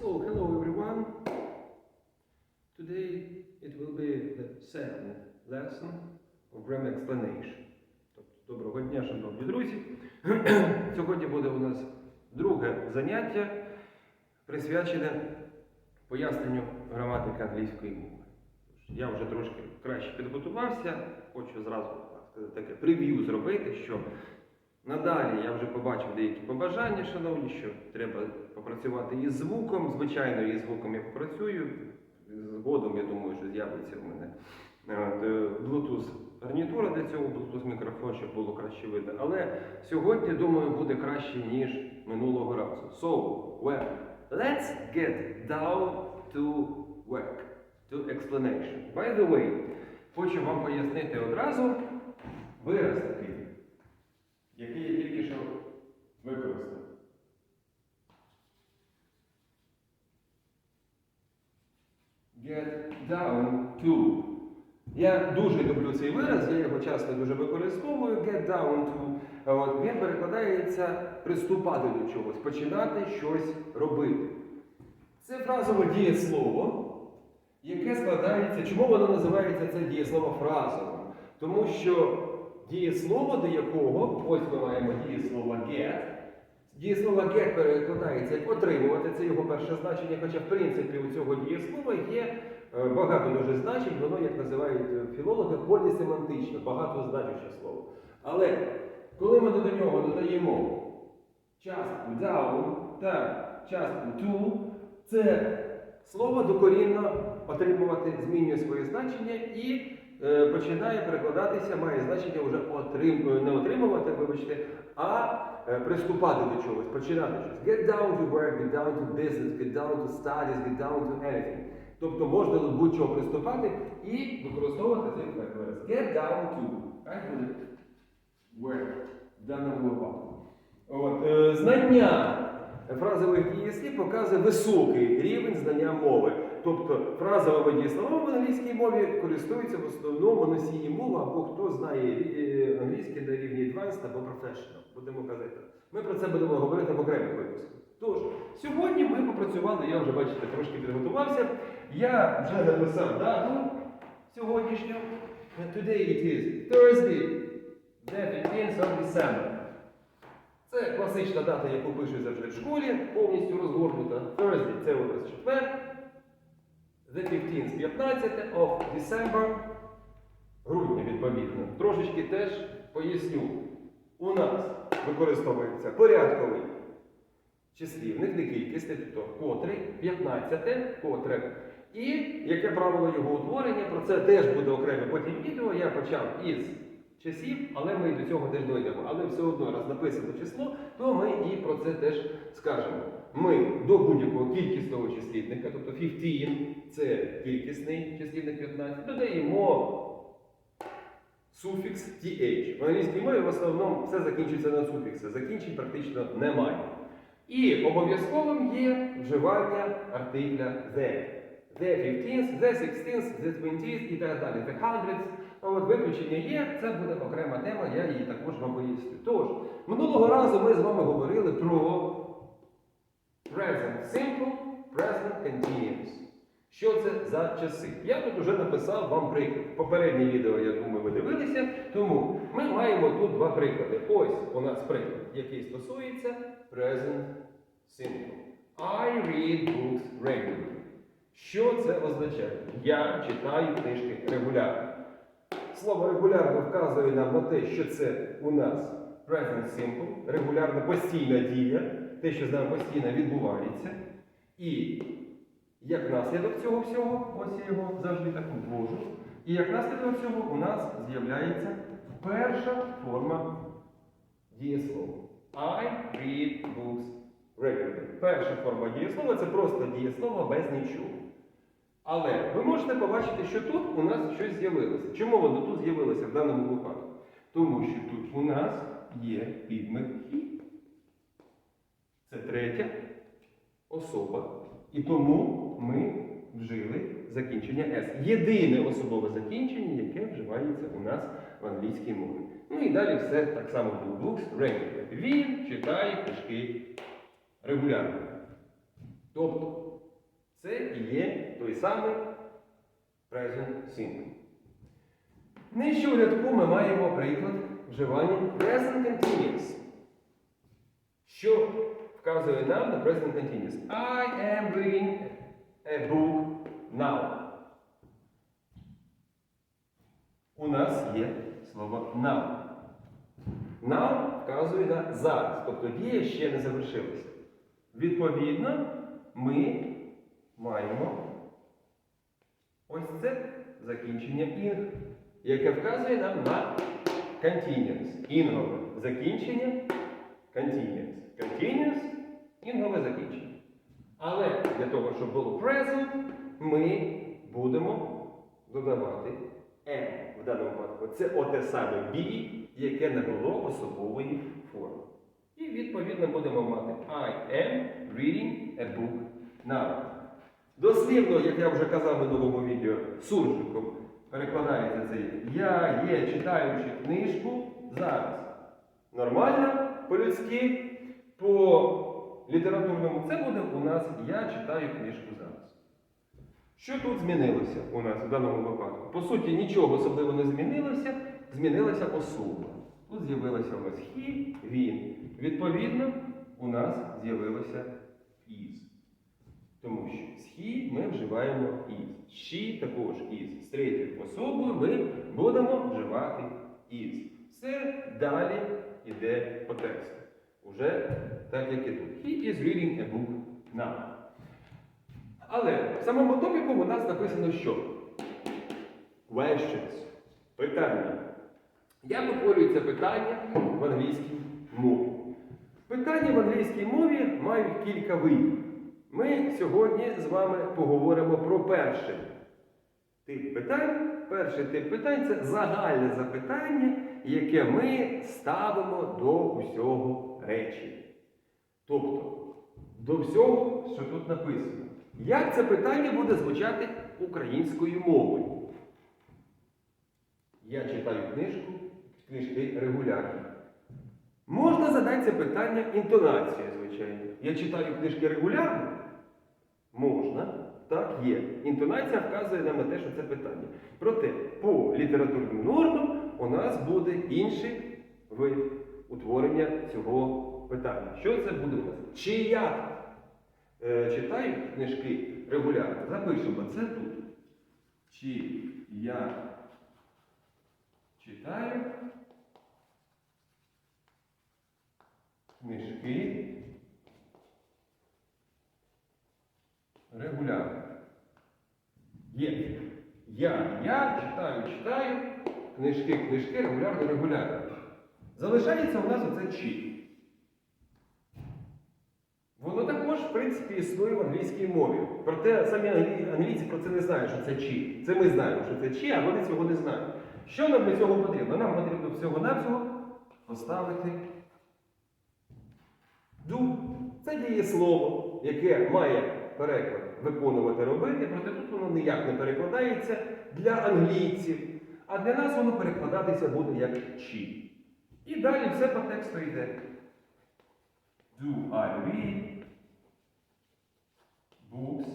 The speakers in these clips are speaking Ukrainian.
So, hello everyone. Today it will be the second lesson of grammar explanation. Тобто, доброго дня, шановні друзі. Сьогодні буде у нас друге заняття, присвячене поясненню граматики англійської мови. Я вже трошки краще підготувався, хочу зразу таке прев'ю зробити, що Надалі я вже побачив деякі побажання, шановні, що треба попрацювати із звуком. Звичайно, із звуком я попрацюю. Згодом, я думаю, що з'явиться в мене е, Bluetooth гарнітура для цього, Bluetooth мікрофон, щоб було краще видно. Але сьогодні, думаю, буде краще, ніж минулого разу. So, well, let's get down to work, to explanation. By the way, хочу вам пояснити одразу вираз такий який я тільки що використав. Get down to. Я дуже люблю цей вираз, я його часто дуже використовую. Get down to. От, він перекладається приступати до чогось, починати щось робити. Це фразове дієслово, яке складається. Чому воно називається це дієслово фразовим? Тому що дієслово, до якого, ось ми маємо дієслово get. Дієслово get перекладається як отримувати, це його перше значення, хоча в принципі у цього дієслова є е, багато дуже значень, воно, як називають е, філологи, полісемантичне, багатозначуще слово. Але коли ми до нього додаємо частку down та частку to, це слово докорінно отримувати змінює своє значення і починає перекладатися, має значення вже отрим, не отримувати, вибачте, а е, приступати до чогось, починати щось. Get down to work, get down to business, get down to studies, get down to anything. Тобто можна до будь-чого приступати і використовувати цей вираз. Get down to. Work випадку. От, е, знання фразових дієслів показує високий рівень знання мови. Тобто фразовими дієсловами в англійській мові користуються в основному носії мови або хто знає е, англійський на рівні advanced або professional. Будемо казати. Ми про це будемо говорити в окремих випусках. Тож, сьогодні ми попрацювали, я вже бачите, трошки підготувався. Я вже написав дату сьогоднішню. Today it is Thursday, the 15th of December. Це класична дата, яку пишуть завжди в школі, повністю розгорнута. Thursday це у нас четвер. The 15th, 15 of December. Грудня, відповідно. Трошечки теж поясню. У нас використовується порядковий числівник, не кількісний, тобто котрий, 15, котре. І яке правило його утворення, про це теж буде окреме потім відео. Я почав із часів, але ми до цього теж дойдемо. Але все одно, раз написано число, то ми і про це теж скажемо. Ми до будь-якого кількісного числівника, тобто 15, це кількісний числівник 15, додаємо суфікс th. В англійській мові в основному все закінчується на суфікси, закінчень практично немає. І обов'язковим є вживання артикля the. The 15th, the 16th, the 20th і так далі. The hundreds. От виключення є, це буде окрема тема, я її також вам поясню. Тож, минулого разу ми з вами говорили про present simple, present continuous. Що це за часи? Я тут вже написав вам приклад. Попереднє відео, я думаю, ви дивилися. Тому ми маємо тут два приклади. Ось у нас приклад, який стосується present simple. I read books regularly. Що це означає? Я читаю книжки регулярно. Слово регулярно вказує нам на те, що це у нас present simple, регулярна постійна дія, те, що з нами постійно відбувається. І як наслідок цього всього, ось я його завжди так ввожу, і як наслідок цього у нас з'являється перша форма дієслова. I read books regularly. Перша форма дієслова це просто дієслово без нічого. Але ви можете побачити, що тут у нас щось з'явилося. Чому воно тут з'явилося в даному випадку? Тому що тут у нас є підмет «he». Це третя особа. І тому ми вжили закінчення S. Єдине особове закінчення, яке вживається у нас в англійській мові. Ну і далі все так само було. Books regularly. Він читає книжки регулярно. Тобто Це і є той самий present simple. Нижче у рядку ми маємо приклад вживання present continuous. Що вказує нам на present continuous? I am reading a book now. У нас є слово now. Now вказує на зараз, тобто дія ще не завершилася. Відповідно, ми маємо ось це закінчення ing, яке вказує нам на continuous. Інгове закінчення continuous. Continuous інгове закінчення. Але для того, щоб було present, ми будемо додавати N в даному випадку. Це оте саме be, яке не було особової форми. І відповідно будемо мати I am reading a book now. Дослівно, як я вже казав в минулому відео, суржиком перекладається це Я є читаючи книжку зараз. Нормально, по-людськи, по літературному це буде у нас Я читаю книжку зараз. Що тут змінилося у нас в даному випадку? По суті, нічого особливо не змінилося, змінилася особа. Тут з'явилася у нас he, він. Відповідно, у нас з'явилося is. Тому що з ми вживаємо is. She також is. З третьою особою ми будемо вживати is. Все далі йде по тексту. Уже так, як і тут. He is reading a book now. Але в самому топіку у нас написано що? Questions. Питання. Як утворюється питання в англійській мові? Питання в англійській мові мають кілька видів. Ми сьогодні з вами поговоримо про перший тип питань. Перший тип питань це загальне запитання, яке ми ставимо до усього речення. Тобто до всього, що тут написано. Як це питання буде звучати українською мовою? Я читаю книжку, книжки регулярно. Можна задати це питання інтонацією, звичайно. Я читаю книжки регулярно? Можна. Так, є. Інтонація вказує нам на те, що це питання. Проте, по літературним нормам у нас буде інший вид утворення цього питання. Що це буде у нас? Чи я е, читаю книжки регулярно? Запишемо це тут. Чи я читаю книжки регулярно. Є. Я, я читаю, читаю книжки, книжки регулярно, регулярно. Залишається у нас оце чи. Воно також, в принципі, існує в англійській мові. Проте самі англійці про це не знають, що це чи. Це ми знаємо, що це чи, а вони цього не знають. Що нам для цього потрібно? Нам потрібно всього-навсього поставити do. Це дієслово, яке має переклад виконувати робити, проте тут воно ніяк не перекладається для англійців, а для нас воно перекладатися буде як чи. І далі все по тексту йде. Do I read books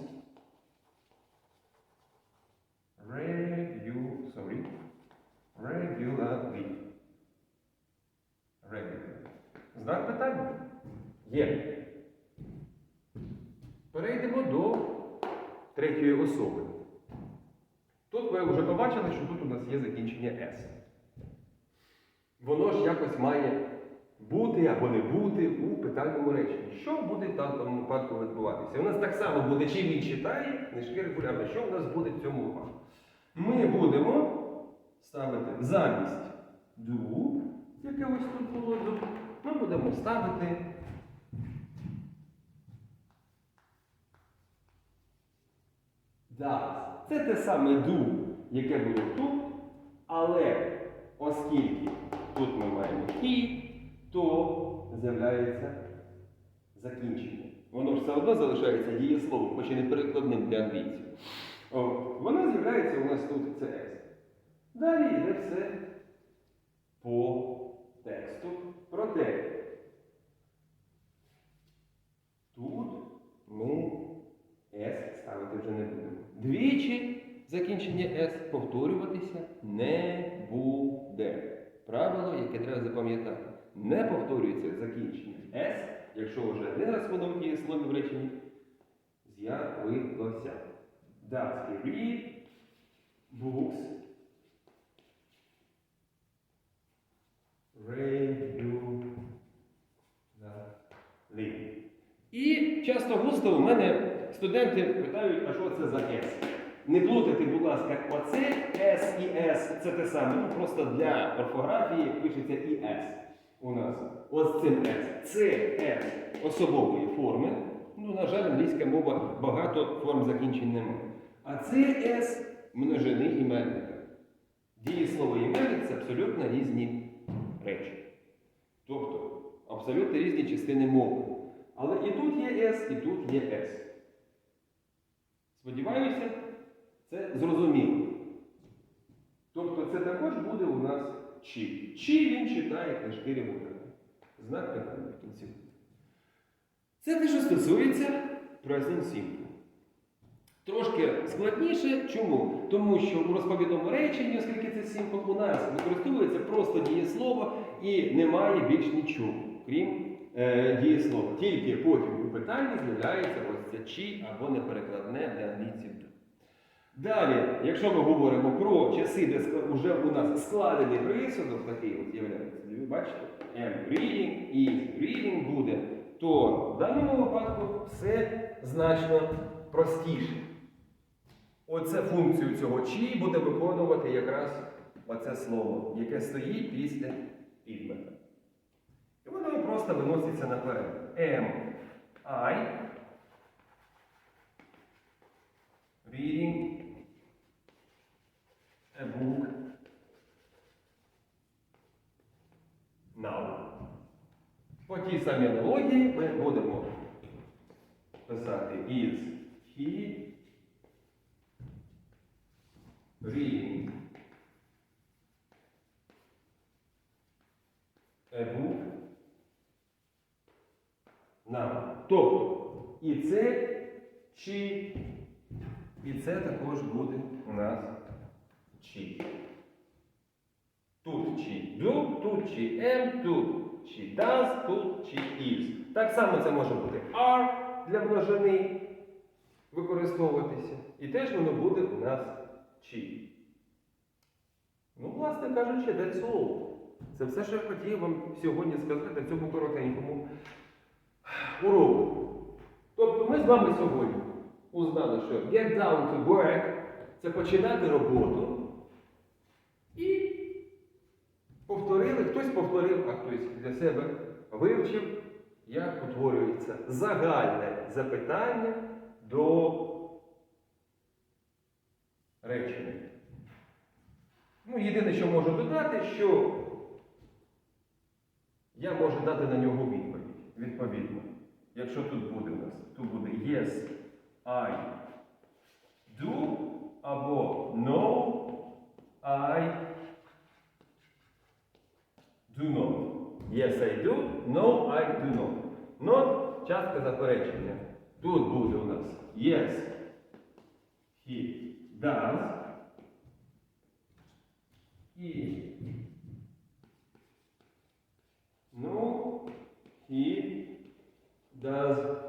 regu- sorry, regularly? Regularly. Знак питання? Є. Перейдемо до третьої особи. Тут ви вже побачили, що тут у нас є закінчення S. Воно ж якось має бути або не бути у питальному реченні. Що буде в даному випадку відбуватися? У нас так само буде, чи він читає книжки регулярно. Що у нас буде в цьому випадку? Ми будемо ставити замість do, яке ось тут було do, ми будемо ставити does. Це те саме do, яке було тут, але оскільки тут ми маємо he, то з'являється закінчення. Воно ж все одно залишається дієсловом, хоч і не перекладним для англійців. Воно з'являється у нас тут це S. Далі йде все по тексту. Проте тут ми S ставимо. Двічі закінчення S повторюватися не буде. Правило, яке треба запам'ятати. Не повторюється закінчення S, якщо вже один раз воно в дієслові в реченні з'явилося. He read books regularly? І часто густо у мене студенти питають, а що це за S? Не плутайте, будь ласка, оце S і S це те саме. Ну просто для орфографії пишеться і S у нас. Ось цим S. Це S особової форми. Ну, на жаль, англійська мова багато форм закінчень немає. А це S множини іменника. Дієслово іменник це абсолютно різні речі. Тобто абсолютно різні частини мови. Але і тут є S, і тут є S. Сподіваюся, це зрозуміло. Тобто це також буде у нас чи. Чи він читає книжки регулярно. Знак питання в кінці. Це те, що стосується Present Simple. Трошки складніше. Чому? Тому що у розповідному реченні, оскільки це символ у нас використовується просто дієслово і немає більш нічого, крім е, дієслова. Тільки потім у питанні з'являється ось це чи або неперекладне для англійців. Далі, якщо ми говоримо про часи, де вже у нас складений присудок, такий от з'являється, ви бачите, am reading, is reading буде, то в даному випадку все значно простіше. Оце функцію цього чи буде виконувати якраз оце слово, яке стоїть після підмета. І воно просто виноситься наперед. Am I reading a book now. По тій самій аналогії ми будемо писати is he reading a book. Тобто і це чи, і це також буде у нас чи. Тут чи do, тут чи am, тут чи does, тут чи is. Так само це може бути are для множини використовуватися. І теж воно буде у нас чи. Ну, власне кажучи, that's all. Це все, що я хотів вам сьогодні сказати на цьому коротенькому уроку. Тобто ми з вами сьогодні узнали, що get down to work це починати роботу. Хтось для себе вивчив, як утворюється загальне запитання до речення. Ну, єдине, що можу додати, що я можу дати на нього відповідь. Відповідно. Якщо тут буде у нас, тут буде yes, I do або no, I do not. Yes, I do, no, I do not. Not частка заперечення. Тут буде у нас yes, he does. І no, he does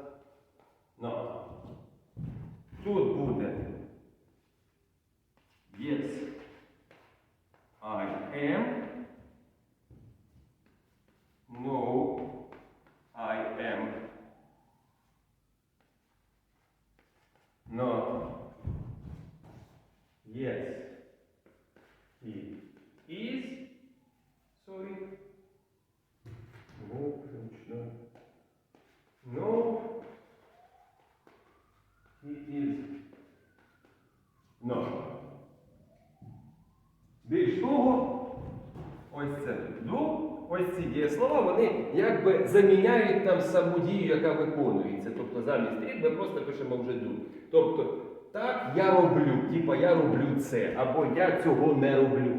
ці дієслова, вони якби заміняють нам саму дію, яка виконується. Тобто замість «it» ми просто пишемо вже do. Тобто, так я роблю, типа я роблю це, або я цього не роблю.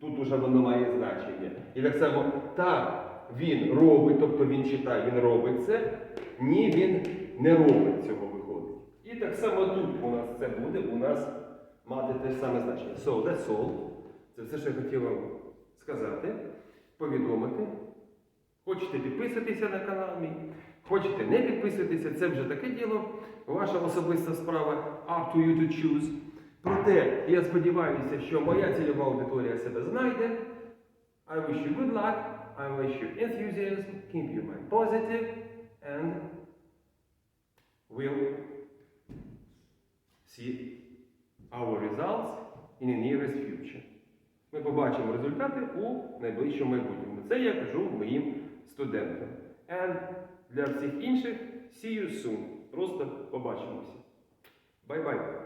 Тут уже воно має значення. І так само, так, він робить, тобто він читає, він робить це, ні, він не робить цього виходить. І так само тут у нас це буде у нас мати те ж саме значення. So, that's all. Це все, що я хотів вам сказати, повідомити. Хочете підписуйтеся на канал мій, хочете не підписуйтеся, це вже таке діло, ваша особиста справа, up to you to choose. Проте я сподіваюся, що моя цільова аудиторія себе знайде. I wish you good luck, I wish you enthusiasm, keep your mind positive, and we'll see our results in the nearest future. Ми побачимо результати у найближчому майбутньому. Це я кажу моїм студентам. And для всіх інших, see you soon. Просто побачимося. Бай-бай.